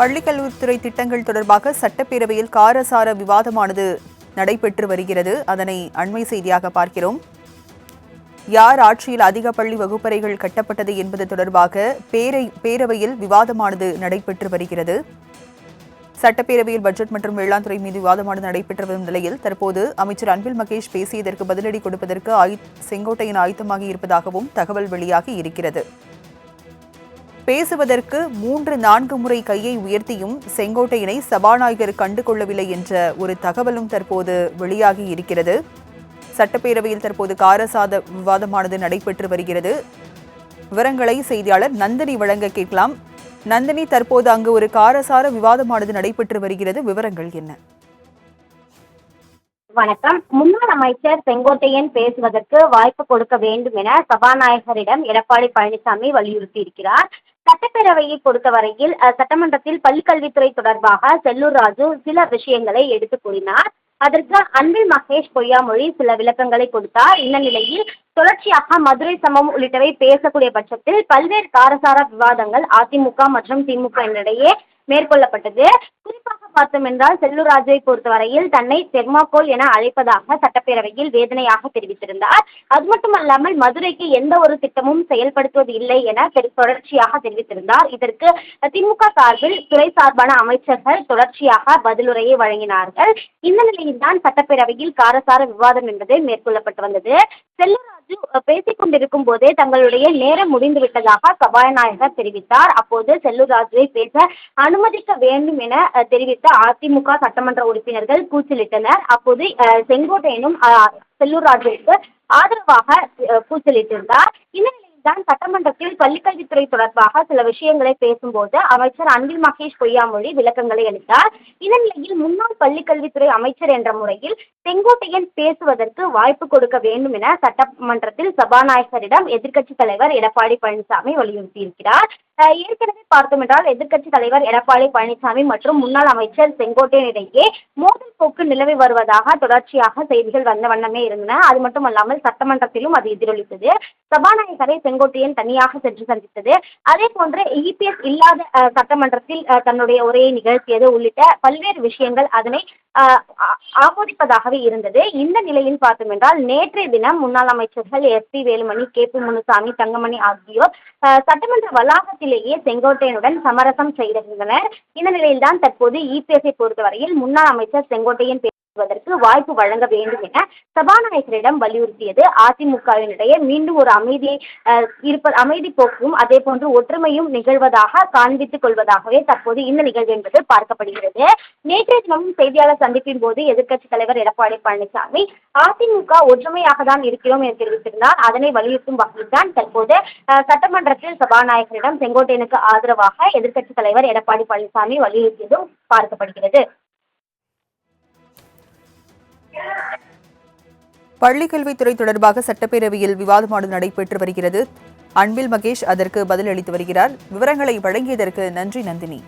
பள்ளிக்கல்வித்துறை திட்டங்கள் தொடர்பாக சட்டப்பேரவையில் காரசார விவாதமானது நடைபெற்று வருகிறது. அதனை அண்மை செய்தியாக பார்க்கிறோம். யார் ஆட்சியில் அதிக பள்ளி வகுப்பறைகள் கட்டப்பட்டது என்பது தொடர்பாக பேரை பேரவையில் விவாதமானது நடைபெற்று வருகிறது. சட்டப்பேரவையில் பட்ஜெட் மற்றும் வேளாண் துறை மீது விவாதமானது நடைபெற்று வரும் நிலையில் தற்போது அமைச்சர் அன்பில் மகேஷ் பேசியதற்கு பதிலடி கொடுப்பதற்கு செங்கோட்டையின் செங்கோட்டையன் ஆயத்தமாகி இருப்பதாகவும் தகவல் வெளியாகி இருக்கிறது. பேசுவதற்கு மூன்று நான்கு முறை கையை உயர்த்தியும் செங்கோட்டையனை சபாநாயகர் கண்டுகொள்ளவில்லை என்ற ஒரு தகவலும் தற்போது வெளியாகி இருக்கிறது. சட்டப்பேரவையில் தற்போது காரசாத விவாதமானது நடைபெற்று வருகிறது. விவரங்களை செய்தியாளர் நந்தினி வழங்க கேட்கலாம். நந்தினி தற்போது அங்கு ஒரு காரசார விவாதமானது நடைபெற்று வருகிறது. விவரங்கள் என்ன? வணக்கம். முன்னாள் அமைச்சர் செங்கோட்டையன் பேசுவதற்கு வாய்ப்பு கொடுக்க வேண்டும் என சபாநாயகரிடம் எடப்பாடி பழனிசாமி வலியுறுத்தி இருக்கிறார் சட்டப்பேரவையை பொறுத்தவரையில் சட்டமன்றத்தில் பள்ளிக்கல்வித்துறை தொடர்பாக செல்லூர் ராஜு சில விஷயங்களை எடுத்து கூறினார். அதற்கு அன்பில் மகேஷ் பொய்யாமொழி சில விளக்கங்களை கொடுத்தார். இந்த நிலையில் தொடர்ச்சியாக மதுரை சமம் உள்ளிட்டவை பேசக்கூடிய பட்சத்தில் பல்வேறு காரசார விவாதங்கள் அதிமுக மற்றும் திமுக இடையே மேற்கொள்ளப்பட்டது. பார்த்தோம் என்றால் செல்லூர் ராஜுவை பொறுத்தவரையில் தன்னை தெர்மாக்கோல் என அழைப்பதாக சட்டப்பேரவையில் வேதனையாக தெரிவித்திருந்தார். அது மட்டுமல்லாமல் மதுரைக்கு எந்த ஒரு திட்டமும் செயல்படுத்துவது இல்லை என தொடர்ச்சியாக தெரிவித்திருந்தார். இதற்கு திமுக சார்பில் துறை சார்பான அமைச்சர்கள் தொடர்ச்சியாக பதிலுரையை வழங்கினார்கள். இந்த நிலையில்தான் சட்டப்பேரவையில் காரசார விவாதம் என்பது மேற்கொள்ளப்பட்டு வந்தது. செல்லராஜு பேசிக் கொண்டிருக்கும் போதே தங்களுடைய நேரம் முடிந்து விட்டதாக சபாநாயகர் தெரிவித்தார். அப்போது செல்லூர் ராஜுவை பேச அனுமதிக்க வேண்டும் என தெரிவித்த அதிமுக சட்டமன்ற உறுப்பினர்கள் கூச்சலிட்டனர். அப்போது செங்கோட்டையனும் செல்லூர் ராஜுவிற்கு ஆதரவாக கூச்சலிட்டிருந்தார். இந்த தான் சட்டமன்றத்தில் பள்ளிக்கல்வித்துறை தொடர்பாக சில விஷயங்களை பேசும்போது அமைச்சர் அன்பில் மகேஷ் பொய்யாமொழி விளக்கங்களை அளித்தார். இதன் நிலையில் முன்னாள் பள்ளிக்கல்வித்துறை அமைச்சர் என்ற முறையில் செங்கோட்டையன் பேசுவதற்கு வாய்ப்பு கொடுக்க வேண்டும் என சட்டமன்றத்தில் சபாநாயகரிடம் எதிர்க்கட்சித் தலைவர் எடப்பாடி பழனிசாமி வலியுறுத்தியிருக்கிறார். ஏற்கனவே பார்த்தோம் என்றால் எதிர்க்கட்சித் தலைவர் எடப்பாடி பழனிசாமி மற்றும் முன்னாள் அமைச்சர் செங்கோட்டையன் இடையே மோதல் போக்கு நிலவி வருவதாக தொடர்ச்சியாக செய்திகள் வந்த வண்ணமே இருந்தன. அது மட்டுமல்லாமல் சட்டமன்றத்திலும் அது எதிரொலித்தது. சபாநாயகரை செங்கோட்டையன் தனியாக சென்று சந்தித்தது. அதே போன்று இபிஎஸ் இல்லாத சட்டமன்றத்தில் தன்னுடைய உரையை நிகழ்த்தியது உள்ளிட்ட பல்வேறு விஷயங்கள் அதனை ஆமோதிப்பதாகவே இருந்தது. இந்த நிலையில் பார்த்தோம் என்றால் நேற்றைய தினம் முன்னாள் அமைச்சர்கள் S P Velumani K P Munusamy Thangamani ஆகியோர் சட்டமன்ற வளாகத்திலேயே செங்கோட்டையனுடன் சமரசம் செய்திருந்தனர். இந்த நிலையில்தான் தற்போது இபிஎஸ்ஐ பொறுத்தவரையில் முன்னாள் அமைச்சர் செங்கோட்டையன் பேசுவதற்கு வாய்ப்பு வழங்க வேண்டும் என சபாநாயகரிடம் வலியுறுத்தியது. அதிமுகவினிடையே மீண்டும் ஒரு அமைதியை இருப்ப அமைதி போக்கும் அதே போன்று ஒற்றுமையும் நிகழ்வதாக காண்பித்துக் கொள்வதாகவே தற்போது இந்த நிகழ்வு என்பது பார்க்கப்படுகிறது. நேற்றைய தினமும் செய்தியாளர் சந்திப்பின் போது எதிர்க்கட்சித் தலைவர் எடப்பாடி பழனிசாமி அதிமுக ஒற்றுமையாக தான் இருக்கிறோம் என தெரிவித்திருந்தார். அதனை வலியுறுத்தும் வகையில் தான் தற்போது சட்டமன்றத்தில் சபாநாயகரிடம் செங்கோட்டையனுக்கு ஆதரவாக எதிர்க்கட்சித் தலைவர் எடப்பாடி பழனிசாமி வலியுறுத்தியதும் பார்க்கப்படுகிறது. பள்ளிக்கல்வித்துறை தொடர்பாக சட்டப்பேரவையில் விவாதமானது நடைபெற்று வருகிறது. அன்பில் மகேஷ் அதற்கு பதிலளித்து வருகிறார். விவரங்களை வழங்கியதற்கு நன்றி நந்தினி.